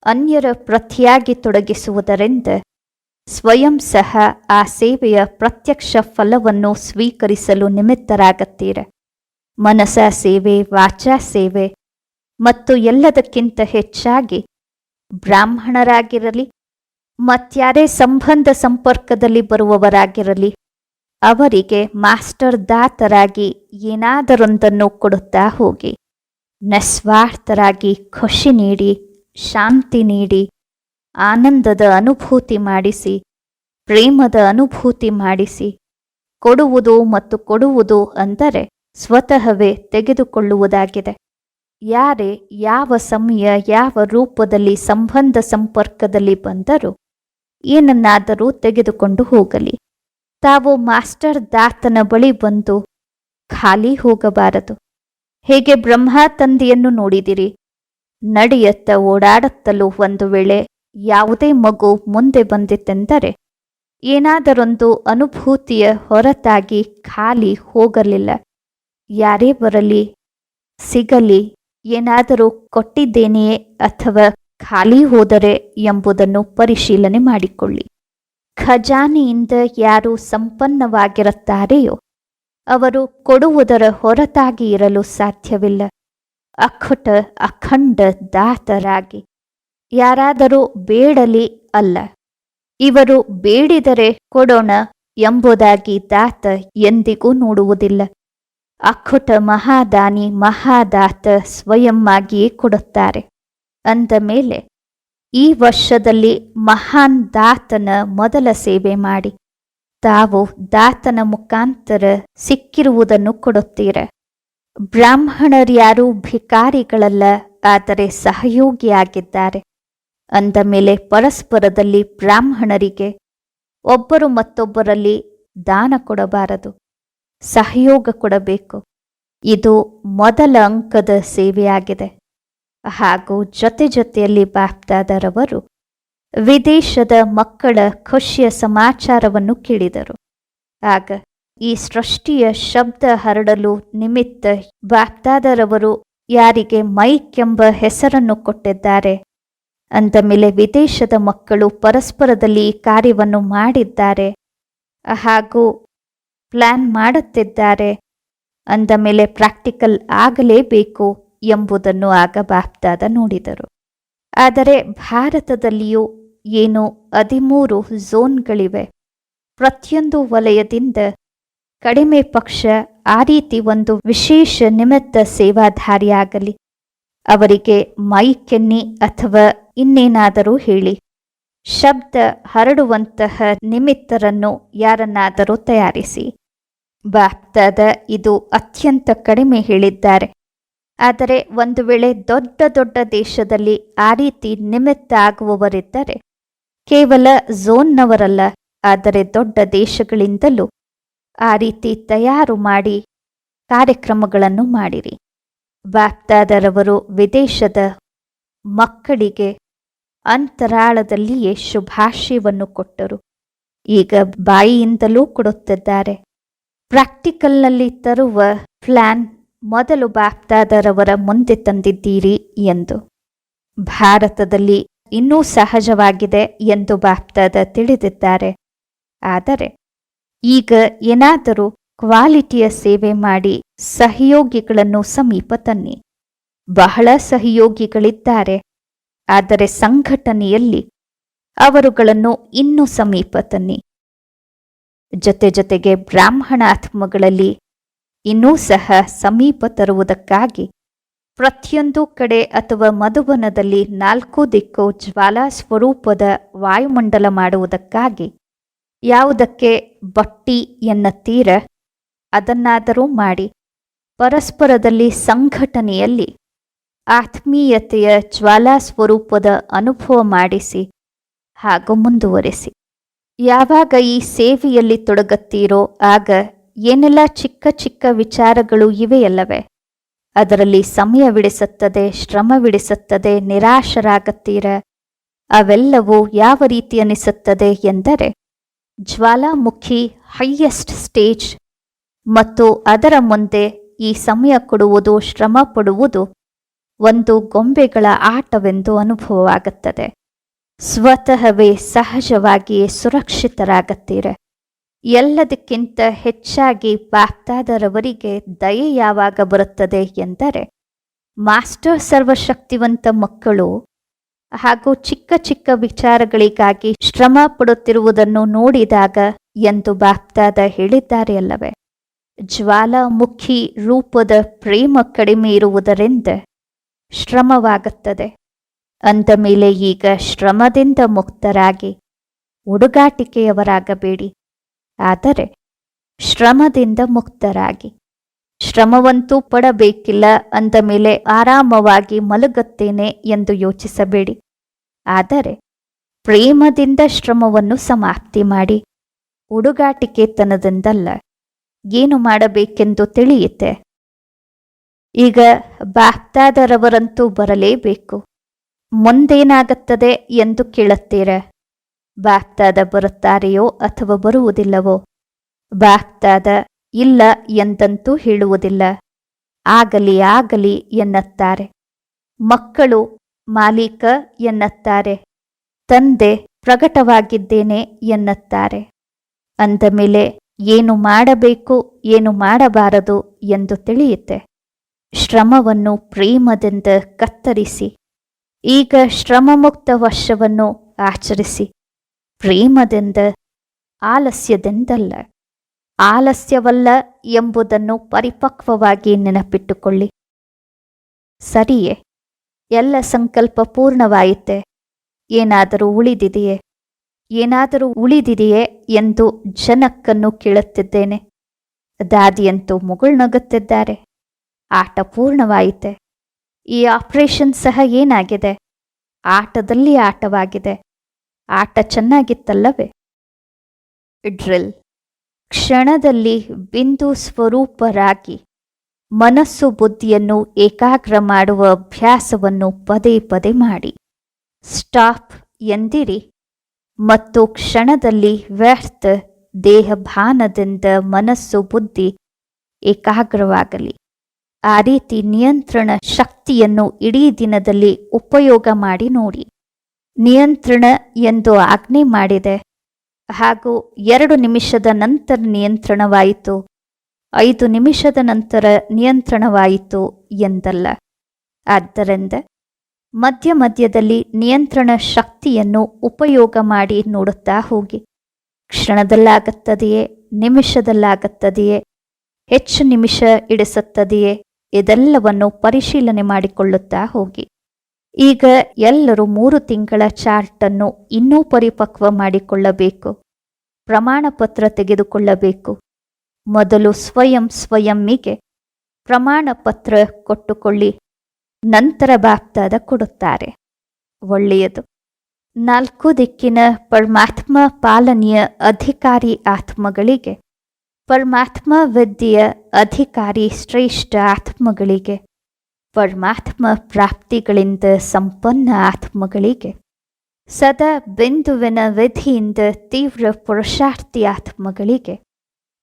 ಅನ್ಯರ ಪ್ರತಿಯಾಗಿ ತೊಡಗಿಸುವುದರಿಂದ ಸ್ವಯಂ ಸಹ ಆ ಸೇವೆಯ ಪ್ರತ್ಯಕ್ಷ ಫಲವನ್ನು ಸ್ವೀಕರಿಸಲು ನಿಮಿತ್ತರಾಗುತ್ತೀರ. ಮನಸ ಸೇವೆ, ವಾಚಾ ಸೇವೆ ಮತ್ತು ಎಲ್ಲದಕ್ಕಿಂತ ಹೆಚ್ಚಾಗಿ ಬ್ರಾಹ್ಮಣರಾಗಿರಲಿ, ಮತ್ಯಾರೇ ಸಂಬಂಧ ಸಂಪರ್ಕದಲ್ಲಿ ಬರುವವರಾಗಿರಲಿ, ಅವರಿಗೆ ಮಾಸ್ಟರ್ ದಾತರಾಗಿ ಏನಾದರೊಂದನ್ನು ಕೊಡುತ್ತಾ ಹೋಗಿ, ನಿಸ್ವಾರ್ಥರಾಗಿ ಖುಷಿ ನೀಡಿ, ಶಾಂತಿ ನೀಡಿ, ಆನಂದದ ಅನುಭೂತಿ ಮಾಡಿಸಿ, ಪ್ರೇಮದ ಅನುಭೂತಿ ಮಾಡಿಸಿ, ಕೊಡುವುದು ಮತ್ತು ಕೊಡುವುದು ಅಂದರೆ ಸ್ವತಃವೇ ತೆಗೆದುಕೊಳ್ಳುವುದಾಗಿದೆ. ಯಾರೇ ಯಾವ ಸಮಯ, ಯಾವ ರೂಪದಲ್ಲಿ, ಸಂಬಂಧ ಸಂಪರ್ಕದಲ್ಲಿ ಬಂದರೂ ಏನನ್ನಾದರೂ ತೆಗೆದುಕೊಂಡು ಹೋಗಲಿ. ತಾವು ಮಾಸ್ಟರ್ ದಾತನ ಬಳಿ ಬಂದು ಖಾಲಿ ಹೋಗಬಾರದು. ಹೇಗೆ ಬ್ರಹ್ಮ ತಂದೆಯನ್ನು ನೋಡಿದಿರಿ? ನಡೆಯತ್ತ ಓಡಾಡುತ್ತಲೂ ಒಂದು ವೇಳೆ ಯಾವುದೇ ಮಗು ಮುಂದೆ ಬಂದಿತ್ತೆಂದರೆ ಏನಾದರೊಂದು ಅನುಭೂತಿಯ ಹೊರತಾಗಿ ಖಾಲಿ ಹೋಗಲಿಲ್ಲ. ಯಾರೇ ಬರಲಿ, ಸಿಗಲಿ. ಏನಾದರೂ ಕೊಟ್ಟಿದ್ದೇನೆಯೇ ಅಥವಾ ಖಾಲಿ ಹೋದರೆ ಎಂಬುದನ್ನು ಪರಿಶೀಲನೆ ಮಾಡಿಕೊಳ್ಳಿ. ಖಜಾನೆಯಿಂದ ಯಾರು ಸಂಪನ್ನವಾಗಿರುತ್ತಾರೆಯೋ ಅವರು ಕೊಡುವುದರ ಹೊರತಾಗಿ ಇರಲು ಸಾಧ್ಯವಿಲ್ಲ. ಅಖುಟ ಅಖಂಡ ದಾತರಾಗಿ, ಯಾರಾದರೂ ಬೇಡಲಿ ಅಲ್ಲ. ಇವರು ಬೇಡಿದರೆ ಕೊಡೋಣ ಎಂಬುದಾಗಿ ದಾತ ಎಂದಿಗೂ ನೋಡುವುದಿಲ್ಲ. ಅಖುಟ ಮಹಾದಾನಿ ಮಹಾದಾತ ಸ್ವಯಂವಾಗಿಯೇ ಕೊಡುತ್ತಾರೆ. ಅಂದ ಮೇಲೆ ಈ ವರ್ಷದಲ್ಲಿ ಮಹಾನ್ ದಾತನ ಮೊದಲ ಸೇವೆ ಮಾಡಿ. ತಾವು ದಾತನ ಮುಖಾಂತರ ಸಿಕ್ಕಿರುವುದನ್ನು ಕೊಡುತ್ತೀರ. ಬ್ರಾಹ್ಮಣರ್ಯಾರೂ ಭಿಕಾರಿಗಳಲ್ಲ, ಆದರೆ ಸಹಯೋಗಿಯಾಗಿದ್ದಾರೆ. ಅಂದ ಮೇಲೆ ಪರಸ್ಪರದಲ್ಲಿ ಬ್ರಾಹ್ಮಣರಿಗೆ ಒಬ್ಬರು ಮತ್ತೊಬ್ಬರಲ್ಲಿ ದಾನ ಕೊಡಬಾರದು. ಸಹಯೋಗ ಕೊಡಬೇಕು. ಇದು ಮೊದಲ ಅಂಕದ ಸೇವೆಯಾಗಿದೆ. ಹಾಗೂ ಜೊತೆ ಜೊತೆಯಲ್ಲಿ ಬಾಪ್ದಾದರವರು ವಿದೇಶದ ಮಕ್ಕಳ ಖುಷಿಯ ಸಮಾಚಾರವನ್ನು ಕೇಳಿದರು. ಆಗ ಈ ಸೃಷ್ಟಿಯ ಶಬ್ದ ಹರಡಲು ನಿಮಿತ್ತ ಬಾಪ್ದಾದರವರು ಯಾರಿಗೆ ಮೈಕ್ ಎಂಬ ಹೆಸರನ್ನು ಕೊಟ್ಟಿದ್ದಾರೆ? ಅಂದ ಮೇಲೆ ವಿದೇಶದ ಮಕ್ಕಳು ಪರಸ್ಪರದಲ್ಲಿ ಕಾರ್ಯವನ್ನು ಮಾಡಿದ್ದಾರೆ. ಹಾಗೂ ಪ್ಲ್ಯಾನ್ ಮಾಡುತ್ತಿದ್ದಾರೆ. ಅಂದ ಮೇಲೆ ಪ್ರಾಕ್ಟಿಕಲ್ ಆಗಲೇಬೇಕು ಎಂಬುದನ್ನು ಆಗ ಬಾಪ್ದಾದ ನೋಡಿದರು. ಆದರೆ ಭಾರತದಲ್ಲಿಯೂ ಏನು ಹದಿಮೂರು ಝೋನ್ಗಳಿವೆ. ಪ್ರತಿಯೊಂದು ವಲಯದಿಂದ ಕಡಿಮೆ ಪಕ್ಷ ಆ ರೀತಿ ಒಂದು ವಿಶೇಷ ನಿಮಿತ್ತ ಸೇವಾಧಾರಿಯಾಗಲಿ ಅವರಿಗೆ ಮೈಕೆನ್ನಿ ಅಥವಾ ಇನ್ನೇನಾದರೂ ಹೇಳಿ. ಶಬ್ದ ಹರಡುವಂತಹ ನಿಮಿತ್ತರನ್ನು ಯಾರನ್ನಾದರೂ ತಯಾರಿಸಿ. ಬಾಪ್ತಾದ ಇದು ಅತ್ಯಂತ ಕಡಿಮೆ ಹೇಳಿದ್ದಾರೆ. ಆದರೆ ಒಂದು ವೇಳೆ ದೊಡ್ಡ ದೊಡ್ಡ ದೇಶದಲ್ಲಿ ಆ ರೀತಿ ನಿಮಿತ್ತ ಆಗುವವರಿದ್ದರೆ ಕೇವಲ ಝೋನ್ನವರಲ್ಲ, ಆದರೆ ದೊಡ್ಡ ದೇಶಗಳಿಂದಲೂ ಆ ರೀತಿ ತಯಾರು ಮಾಡಿ ಕಾರ್ಯಕ್ರಮಗಳನ್ನು ಮಾಡಿರಿ. ಬಾಪ್ತಾದರವರು ವಿದೇಶದ ಮಕ್ಕಳಿಗೆ ಅಂತರಾಳದಲ್ಲಿಯೇ ಶುಭಾಶಯವನ್ನು ಕೊಟ್ಟರು. ಈಗ ಬಾಯಿಯಿಂದಲೂ ಕೊಡುತ್ತಿದ್ದಾರೆ. ಪ್ರಾಕ್ಟಿಕಲ್ನಲ್ಲಿ ತರುವ ಪ್ಲಾನ್ ಮೊದಲು ಬಾಪ್ತಾದರವರ ಮುಂದೆ ತಂದಿದ್ದೀರಿ ಎಂದು. ಭಾರತದಲ್ಲಿ ಇನ್ನೂ ಸಹಜವಾಗಿದೆ ಎಂದು ಬಾಪ್ತಾದ ತಿಳಿದಿದ್ದಾರೆ. ಆದರೆ ಈಗ ಏನಾದರೂ ಕ್ವಾಲಿಟಿಯ ಸೇವೆ ಮಾಡಿ ಸಹಯೋಗಿಗಳನ್ನು ಸಮೀಪ ತನ್ನಿ. ಬಹಳ ಸಹಯೋಗಿಗಳಿದ್ದಾರೆ. ಆದರೆ ಸಂಘಟನೆಯಲ್ಲಿ ಅವರುಗಳನ್ನು ಇನ್ನೂ ಸಮೀಪ ತನ್ನಿ. ಜೊತೆ ಜೊತೆಗೆ ಬ್ರಾಹ್ಮಣ ಆತ್ಮಗಳಲ್ಲಿ ಇನ್ನೂ ಸಹ ಸಮೀಪ ತರುವುದಕ್ಕಾಗಿ ಪ್ರತಿಯೊಂದು ಕಡೆ ಅಥವಾ ಮಧುಬನದಲ್ಲಿ ನಾಲ್ಕು ದಿಕ್ಕು ಜ್ವಾಲಾ ಸ್ವರೂಪದ ವಾಯುಮಂಡಲ ಮಾಡುವುದಕ್ಕಾಗಿ ಯಾವುದಕ್ಕೆ ಬಟ್ಟಿ ಎನ್ನತ್ತೀರ ಅದನ್ನಾದರೂ ಮಾಡಿ ಪರಸ್ಪರದಲ್ಲಿ ಸಂಘಟನೆಯಲ್ಲಿ ಆತ್ಮೀಯತೆಯ ಜ್ವಾಲಾ ಸ್ವರೂಪದ ಅನುಭವ ಮಾಡಿಸಿ ಹಾಗೂ ಮುಂದುವರೆಸಿ. ಯಾವಾಗ ಈ ಸೇವೆಯಲ್ಲಿ ತೊಡಗತ್ತೀರೋ ಆಗ ಏನೆಲ್ಲ ಚಿಕ್ಕ ಚಿಕ್ಕ ವಿಚಾರಗಳು ಇವೆಯಲ್ಲವೇ? ಅದರಲ್ಲಿ ಸಮಯವಿಡಿಸುತ್ತದೆ ಶ್ರಮವಿಡಿಸುತ್ತದೆ ನಿರಾಶರಾಗುತ್ತೀರ? ಅವೆಲ್ಲವೂ ಯಾವ ರೀತಿ ಅನಿಸುತ್ತದೆ ಎಂದರೆ, ಜ್ವಾಲಾಮುಖಿ ಹೈಯೆಸ್ಟ್ ಸ್ಟೇಜ್ ಮತ್ತು ಅದರ ಮುಂದೆ ಈ ಸಮಯ ಕೊಡುವುದು, ಶ್ರಮ ಪಡುವುದು ಒಂದು ಗೊಂಬೆಗಳ ಆಟವೆಂದು ಅನುಭವವಾಗುತ್ತದೆ. ಸ್ವತಃವೇ ಸಹಜವಾಗಿಯೇ ಸುರಕ್ಷಿತರಾಗುತ್ತೀರ. ಎಲ್ಲದಕ್ಕಿಂತ ಹೆಚ್ಚಾಗಿ ಪಾಕ್ತಾದರವರಿಗೆ ದಯೆ ಯಾವಾಗ ಬರುತ್ತದೆ ಎಂದರೆ, ಮಾಸ್ಟರ್ ಸರ್ವಶಕ್ತಿವಂತ ಮಕ್ಕಳು ಹಾಗೂ ಚಿಕ್ಕ ಚಿಕ್ಕ ವಿಚಾರಗಳಿಗಾಗಿ ಶ್ರಮ ಪಡುತ್ತಿರುವುದನ್ನು ನೋಡಿದಾಗ ಎಂದು ಬಾಪ್ತಾದ ಹೇಳಿದ್ದಾರೆ ಅಲ್ಲವೇ. ಜ್ವಾಲಾಮುಖಿ ರೂಪದ ಪ್ರೇಮ ಕಡಿಮೆ ಇರುವುದರಿಂದ ಶ್ರಮವಾಗುತ್ತದೆ. ಅಂದ ಮೇಲೆ ಈಗ ಶ್ರಮದಿಂದ ಮುಕ್ತರಾಗಿ ಉಡುಗಾಟಿಕೆಯವರಾಗಬೇಡಿ ಆದರೆ ಶ್ರಮದಿಂದ ಮುಕ್ತರಾಗಿ. ಶ್ರಮವಂತೂ ಪಡಬೇಕಿಲ್ಲ ಅಂದ ಮೇಲೆ ಆರಾಮವಾಗಿ ಮಲಗುತ್ತೇನೆ ಎಂದು ಯೋಚಿಸಬೇಡಿ. ಆದರೆ ಪ್ರೇಮದಿಂದ ಶ್ರಮವನ್ನು ಸಮಾಪ್ತಿ ಮಾಡಿ. ಉಡುಗಾಟಿಕೆತನದಿಂದಲ್ಲ ಏನು ಮಾಡಬೇಕೆಂದು ತಿಳಿಯುತ್ತೆ ಈಗ ಬಾಪ್ತಾದರವರಂತೂ ಬರಲೇಬೇಕು. ಮುಂದೇನಾಗುತ್ತದೆ ಎಂದು ಕೇಳುತ್ತೀರ? ಬಾಗ್ತಾದ ಬರುತ್ತಾರೆಯೋ ಅಥವಾ ಬರುವುದಿಲ್ಲವೋ? ಬಾಕ್ತಾದ ಇಲ್ಲ ಎಂದಂತೂ ಹೇಳುವುದಿಲ್ಲ. ಆಗಲಿ ಆಗಲಿ ಎನ್ನುತ್ತಾರೆ. ಮಕ್ಕಳು ಮಾಲೀಕ ಎನ್ನುತ್ತಾರೆ. ತಂದೆ ಪ್ರಕಟವಾಗಿದ್ದೇನೆ ಎನ್ನುತ್ತಾರೆ. ಅಂದ ಮೇಲೆ ಏನು ಮಾಡಬೇಕು, ಏನು ಮಾಡಬಾರದು ಎಂದು ತಿಳಿಯುತ್ತೆ ಶ್ರಮವನ್ನು ಪ್ರೇಮದಿಂದ ಕತ್ತರಿಸಿ. ಈಗ ಶ್ರಮಮುಕ್ತ ವರ್ಷವನ್ನು ಆಚರಿಸಿ. ಪ್ರೇಮದಿಂದ, ಆಲಸ್ಯದಿಂದಲ್ಲ. ಆಲಸ್ಯವಲ್ಲ ಎಂಬುದನ್ನು ಪರಿಪಕ್ವವಾಗಿ ನೆನಪಿಟ್ಟುಕೊಳ್ಳಿ. ಸರಿಯೇ, ಎಲ್ಲ ಸಂಕಲ್ಪ ಪೂರ್ಣವಾಯಿತೆ? ಏನಾದರೂ ಉಳಿದಿದೆಯೇ? ಏನಾದರೂ ಉಳಿದಿದೆಯೇ ಎಂದು ಜನಕ್ಕನ್ನು ಕೇಳುತ್ತಿದ್ದೇನೆ. ದಾದಿಯಂತೂ ಮುಗುಳ್ನಗುತ್ತಿದ್ದಾರೆ. ಆಟ ಪೂರ್ಣವಾಯಿತೆ? ಈ ಆಪರೇಷನ್ ಸಹ ಏನಾಗಿದೆ? ಆಟದಲ್ಲಿ ಆಟವಾಗಿದೆ. ಆಟ ಚೆನ್ನಾಗಿತ್ತಲ್ಲವೇ? ಡ್ರಿಲ್. ಕ್ಷಣದಲ್ಲಿ ಬಿಂದು ಸ್ವರೂಪರಾಗಿ ಮನಸ್ಸು ಬುದ್ಧಿಯನ್ನು ಏಕಾಗ್ರ ಮಾಡುವ ಅಭ್ಯಾಸವನ್ನು ಪದೇ ಪದೇ ಮಾಡಿ. ಸ್ಟಾಪ್ ಎಂದಿರಿ? ಮತ್ತು ಕ್ಷಣದಲ್ಲಿ ವ್ಯರ್ಥ ದೇಹಭಾನದಿಂದ ಮನಸ್ಸು ಬುದ್ಧಿ ಏಕಾಗ್ರವಾಗಲಿ. ಆ ರೀತಿ ನಿಯಂತ್ರಣ ಶಕ್ತಿಯನ್ನು ಇಡೀ ದಿನದಲ್ಲಿ ಉಪಯೋಗ ಮಾಡಿ ನೋಡಿ. ನಿಯಂತ್ರಣ ಎಂದು ಆಜ್ಞೆ ಮಾಡಿದೆ. ಹಾಗೂ ಎರಡು ನಿಮಿಷದ ನಂತರ ನಿಯಂತ್ರಣವಾಯಿತು. ಐದು ನಿಮಿಷದ ನಂತರ ನಿಯಂತ್ರಣವಾಯಿತು ಎಂದಲ್ಲ. ಆದ್ದರಿಂದ ಮಧ್ಯ ಮಧ್ಯದಲ್ಲಿ ನಿಯಂತ್ರಣ ಶಕ್ತಿಯನ್ನು ಉಪಯೋಗ ಮಾಡಿ ನೋಡುತ್ತಾ ಹೋಗಿ. ಕ್ಷಣದಲ್ಲಾಗುತ್ತದೆಯೇ? ನಿಮಿಷದಲ್ಲಾಗುತ್ತದೆಯೇ? ಹೆಚ್ಚು ನಿಮಿಷ ಇಡಿಸುತ್ತದೆಯೇ ಇದೆಲ್ಲವನ್ನು ಪರಿಶೀಲನೆ ಮಾಡಿಕೊಳ್ಳುತ್ತಾ ಹೋಗಿ. ಈಗ ಎಲ್ಲರೂ ಮೂರು ತಿಂಗಳ ಚಾರ್ಟನ್ನು ಇನ್ನೂ ಪರಿಪಕ್ವ ಮಾಡಿಕೊಳ್ಳಬೇಕು. ಪ್ರಮಾಣ ಪತ್ರ ತೆಗೆದುಕೊಳ್ಳಬೇಕು. ಮೊದಲು ಸ್ವಯಂ ಸ್ವಯಂಗೆ ಪ್ರಮಾಣ ಪತ್ರ ಕೊಟ್ಟುಕೊಳ್ಳಿ. ನಂತರ ಬಾಪ್ತಾದ ಕೊಡುತ್ತಾರೆ. ಒಳ್ಳೆಯದು. ನಾಲ್ಕು ದಿಕ್ಕಿನ ಪರಮಾತ್ಮ ಪಾಲನೆಯ ಅಧಿಕಾರಿ ಆತ್ಮಗಳಿಗೆ ಪರಮಾತ್ಮ ವಿದ್ಯೆಯ ಅಧಿಕಾರಿ ಶ್ರೇಷ್ಠ ಆತ್ಮಗಳಿಗೆ, ಪರಮಾತ್ಮ ಪ್ರಾಪ್ತಿಗಳಿಂದ ಸಂಪನ್ನ ಆತ್ಮಗಳಿಗೆ, ಸದಾ ಬಿಂದುವಿನ ವಿಧಿಯಿಂದ ತೀವ್ರ ಪುರುಷಾರ್ಥಿ ಆತ್ಮಗಳಿಗೆ,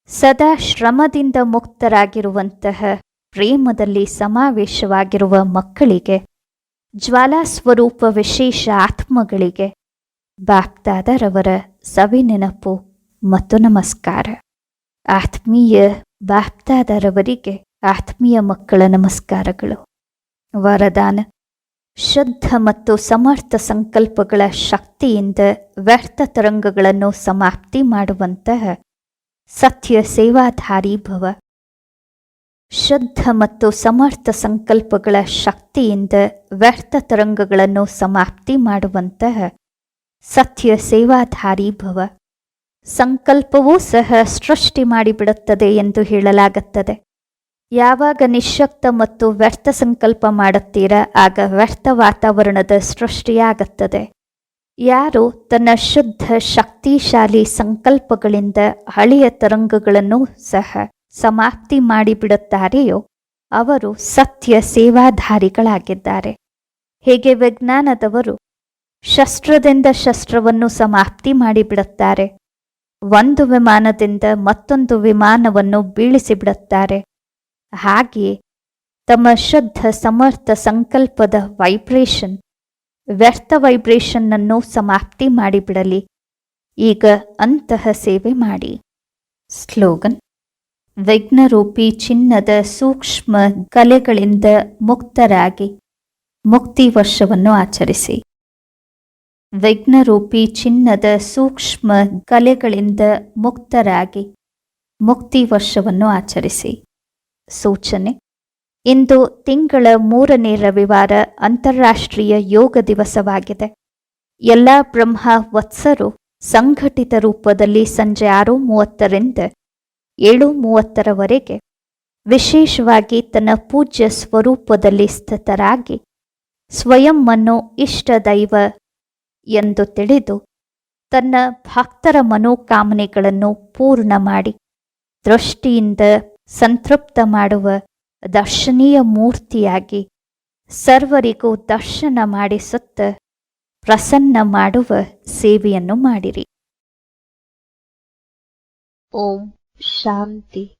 ಸದಾ ಶ್ರಮದಿಂದ ಮುಕ್ತರಾಗಿರುವಂತಹ ಪ್ರೇಮದಲ್ಲಿ ಸಮಾವೇಶವಾಗಿರುವ ಮಕ್ಕಳಿಗೆ ಜ್ವಾಲಾ ಸ್ವರೂಪ ವಿಶೇಷ ಆತ್ಮಗಳಿಗೆ ಬಾಪ್ದಾದರವರ ಸವಿನೆನಪು ಮತ್ತು ನಮಸ್ಕಾರ. ಆತ್ಮೀಯ ಬಾಪ್ತಾದರವರಿಗೆ ಆತ್ಮೀಯ ಮಕ್ಕಳ ನಮಸ್ಕಾರಗಳು. ವರದಾನ. ಶುದ್ಧ ಮತ್ತು ಸಮರ್ಥ ಸಂಕಲ್ಪಗಳ ಶಕ್ತಿಯಿಂದ ವ್ಯರ್ಥ ತರಂಗಗಳನ್ನು ಸಮಾಪ್ತಿ ಮಾಡುವಂತಹ ಸತ್ಯ ಸೇವಾಧಾರಿ ಭವ. ಶುದ್ಧ ಮತ್ತು ಸಮರ್ಥ ಸಂಕಲ್ಪಗಳ ಶಕ್ತಿಯಿಂದ ವ್ಯರ್ಥ ತರಂಗಗಳನ್ನು ಸಮಾಪ್ತಿ ಮಾಡುವಂತಹ ಸತ್ಯ ಸೇವಾಧಾರಿ ಭವ. ಸಂಕಲ್ಪವೂ ಸಹ ಸೃಷ್ಟಿ ಮಾಡಿಬಿಡುತ್ತದೆ ಎಂದು ಹೇಳಲಾಗುತ್ತದೆ. ಯಾವಾಗ ನಿಶಕ್ತ ಮತ್ತು ವ್ಯರ್ಥ ಸಂಕಲ್ಪ ಮಾಡುತ್ತೀರಾ, ಆಗ ವ್ಯರ್ಥ ವಾತಾವರಣದ ಸೃಷ್ಟಿಯಾಗುತ್ತದೆ. ಯಾರು ತನ್ನ ಶುದ್ಧ, ಶಕ್ತಿಶಾಲಿ ಸಂಕಲ್ಪಗಳಿಂದ ಹಳೆಯ ತರಂಗಗಳನ್ನು ಸಹ ಸಮಾಪ್ತಿ ಮಾಡಿಬಿಡುತ್ತಾರೆಯೋ, ಅವರು ಸತ್ಯ ಸೇವಾಧಾರಿಗಳಾಗಿದ್ದಾರೆ. ಹೇಗೆ ವಿಜ್ಞಾನದವರು ಶಸ್ತ್ರದಿಂದ ಶಸ್ತ್ರವನ್ನು ಸಮಾಪ್ತಿ ಮಾಡಿಬಿಡುತ್ತಾರೆ. ಒಂದು ವಿಮಾನದಿಂದ ಮತ್ತೊಂದು ವಿಮಾನವನ್ನು ಬೀಳಿಸಿಬಿಡುತ್ತಾರೆ. ಹಾಗೆ ತಮ್ಮ ಶುದ್ಧ ಸಮರ್ಥ ಸಂಕಲ್ಪದ ವೈಬ್ರೇಷನ್ ವ್ಯರ್ಥ ವೈಬ್ರೇಷನ್ನನ್ನು ಸಮಾಪ್ತಿ ಮಾಡಿಬಿಡಲಿ. ಈಗ ಅಂತಹ ಸೇವೆ ಮಾಡಿ. ಸ್ಲೋಗನ್, ವಿಘ್ನರೂಪಿ ಚಿನ್ನದ ಸೂಕ್ಷ್ಮ ಕಲೆಗಳಿಂದ ಮುಕ್ತರಾಗಿ, ಮುಕ್ತಿ ವರ್ಷವನ್ನು ಆಚರಿಸಿ. ವಿಘ್ನರೂಪಿ ಚಿನ್ನದ ಸೂಕ್ಷ್ಮ ಕಲೆಗಳಿಂದ ಮುಕ್ತರಾಗಿ ಮುಕ್ತಿ ವರ್ಷವನ್ನು ಆಚರಿಸಿ. ಸೂಚನೆ, ಇಂದು ತಿಂಗಳ ಮೂರನೇ ರವಿವಾರ ಅಂತಾರಾಷ್ಟ್ರೀಯ ಯೋಗ ದಿವಸವಾಗಿದೆ. ಎಲ್ಲ ಬ್ರಹ್ಮ ವತ್ಸರು ಸಂಘಟಿತ ರೂಪದಲ್ಲಿ ಸಂಜೆ ಆರು ಮೂವತ್ತರಿಂದ ಏಳು ಮೂವತ್ತರವರೆಗೆ ವಿಶೇಷವಾಗಿ ತನ್ನ ಪೂಜ್ಯ ಸ್ವರೂಪದಲ್ಲಿ ಸ್ಥಿತರಾಗಿ ಸ್ವಯಂವನ್ನು ಇಷ್ಟ ದೈವ ಎಂದು ತಿಳಿದು ತನ್ನ ಭಕ್ತರ ಮನೋಕಾಮನೆಗಳನ್ನು ಪೂರ್ಣ ಮಾಡಿ ದೃಷ್ಟಿಯಿಂದ ಸಂತೃಪ್ತ ಮಾಡುವ ದರ್ಶನೀಯ ಮೂರ್ತಿಯಾಗಿ ಸರ್ವರಿಗೂ ದರ್ಶನ ಮಾಡಿಸುತ್ತ ಪ್ರಸನ್ನ ಮಾಡುವ ಸೇವೆಯನ್ನು ಮಾಡಿರಿ. ಓಂ ಶಾಂತಿ.